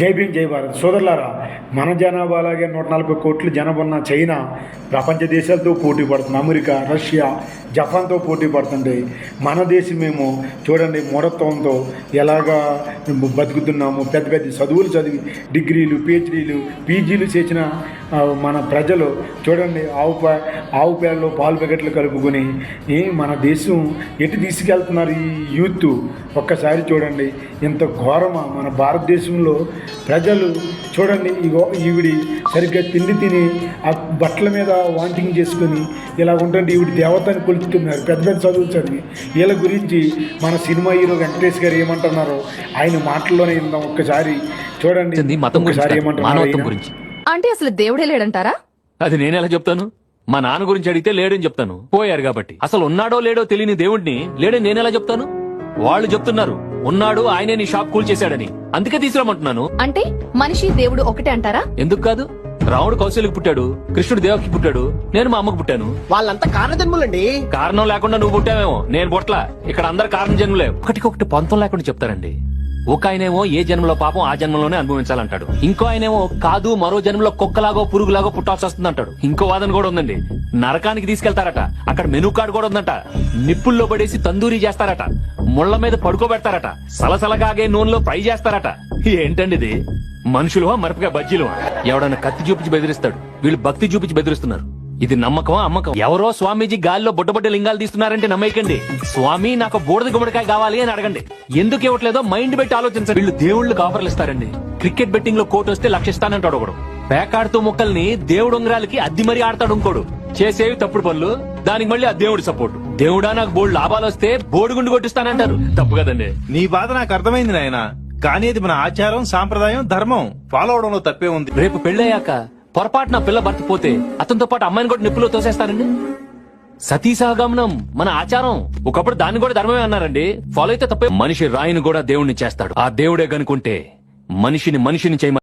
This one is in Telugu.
జై భీమ్ జై భారత్. సోదరులారా మన జనాభా అలాగే నూట నలభై కోట్ల జనాభా ఉన్న చైనా ప్రపంచ దేశాలతో పోటీ పడుతుంది. అమెరికా రష్యా జపాన్తో పోటీ పడుతుండే మన దేశమేమో చూడండి మూఢత్వంతో ఎలాగా బతుకుతున్నాము పెద్ద పెద్ద చదువులు చదివి డిగ్రీలు పిహెచ్డీలు పీజీలు చేసిన మన ప్రజలు చూడండి ఆవు ఆవు పేడలో పాలు ప్యాకెట్లు కలుపుకొని ఏ మన దేశం ఎటు తీసుకెళ్తున్నారు ఈ యూత్? ఒక్కసారి చూడండి ఇంత ఘోరమా మన భారతదేశంలో ప్రజలు చూడండి ఇగో ఈవిడి సరిగ్గా తిండి తిని ఆ బట్టల మీద వాంటింగ్ చేసుకొని ఇలా ఉంటుంటే ఈవిడి దేవతని కొలుస్తున్నారు పెద్ద పెద్ద చదువులు చదివి. వీళ్ళ గురించి మన సినిమా హీరో వెంకటేష్ గారు ఏమంటున్నారో ఆయన మాటల్లోనే విందాం. ఒక్కసారి చూడండి. మతం గురించి మానవత్వం. గురించి. అంటే అసలు దేవుడే లేడంటారా? అది నేనెలా చెప్తాను? మా నాన్న గురించి అడిగితే లేడని చెప్తాను. పోయారు కాబట్టి. అసలు ఉన్నాడో లేడో తెలియని దేవుడిని లేడని నేనెలా చెప్తాను? వాళ్ళు చెప్తున్నారు ఉన్నాడు ఆయనే నీ షాప్ కూల్ చేశాడని అందుకే తీసుకురామంటున్నాను అంటే మనిషి దేవుడు ఒకటే అంటారా? ఎందుకు కాదు? రాముడు కౌశల్యకి పుట్టాడు కృష్ణుడు దేవకి పుట్టాడు నేను మా అమ్మకు పుట్టాను. వాళ్ళంతా కారణజన్ములండి. కారణం లేకుండా నువ్వు పుట్టావేమో నేను పుట్ల ఇక్కడ అందరు కారణం జన్మలే ఒకటికొకటి పొంతం లేకుండా చెప్తారండి. ఒక ఆయనేమో ఏ జన్మలో పాపం ఆ జన్మలోనే అనుభవించాలంటాడు. ఇంకో ఆయనేమో కాదు మరో జన్మలో కుక్కలాగో పురుగులాగో పుట్టాల్సి వస్తుంది అంటాడు ఇంకో వాదన కూడా ఉందండి. నరకానికి తీసుకెళ్తారట. అక్కడ మెనూ కార్డు కూడా ఉందంట. నిప్పుల్లో పడేసి తందూరి చేస్తారట. ముళ్ళ మీద పడుకోబెడతారట. సలసలగాగే నూనెలో ఫ్రై చేస్తారట. ఏంటండి ఇది? మనుషులు మరపగా బజ్జీలు ఎవడన్నా కత్తి చూపించి బెదిరిస్తాడు. వీళ్ళు భక్తి చూపించి బెదిరిస్తున్నారు. ఇది నమ్మకమా అమ్మకం ఎవరో స్వామీజీ గాల్లో బుడ్డబుడ్డ లింగాలు తీస్తున్నారంటే నమ్మేయకండి. స్వామి నాకు బూడిద గుమ్మడికాయ కావాలి అని అడగండి. ఎందుకు ఇవ్వట్లేదో మైండ్ పెట్టి ఆలోచించండి. వీళ్ళు దేవుళ్ళకి ఆఫర్లు ఇస్తారండి. క్రికెట్ బెట్టింగ్లో కోట్ వస్తే లక్షిస్తానంటాడు ఒకడు పేకాడుతూ ముక్కల్ని దేవుడు ఉంగరాలకి అద్ది మరీ ఆడతాడు ఇంకోడు. చేసేవి తప్పుడు పనులు దానికి మళ్ళీ ఆ దేవుడి సపోర్ట్ దేవుడా నాకు బోల్డ్ లాభాలు వస్తే బోడిగుండు కొట్టిస్తానంటారు. తప్పు కదండి. నీ బాధ నాకు అర్థమైంది నాయన. కానీ అది మన ఆచారం సాంప్రదాయం ధర్మం. ఫాలో అవడంలో తప్పే ఉంది. రేపు పెళ్ళయ్యాక పొరపాటున పిల్ల భర్త పోతే అతనితో పాటు అమ్మాయిని కూడా నిప్పులో తోసేస్తారండి? సతీ సహగమనం మన ఆచారం. ఒకప్పుడు దాన్ని కూడా ధర్మమే అన్నారండి. ఫాలో అయితే తప్పే. మనిషి రాయిని కూడా దేవుణ్ణి చేస్తాడు. ఆ దేవుడే కనుకుంటే మనిషిని మనిషిని చేయమని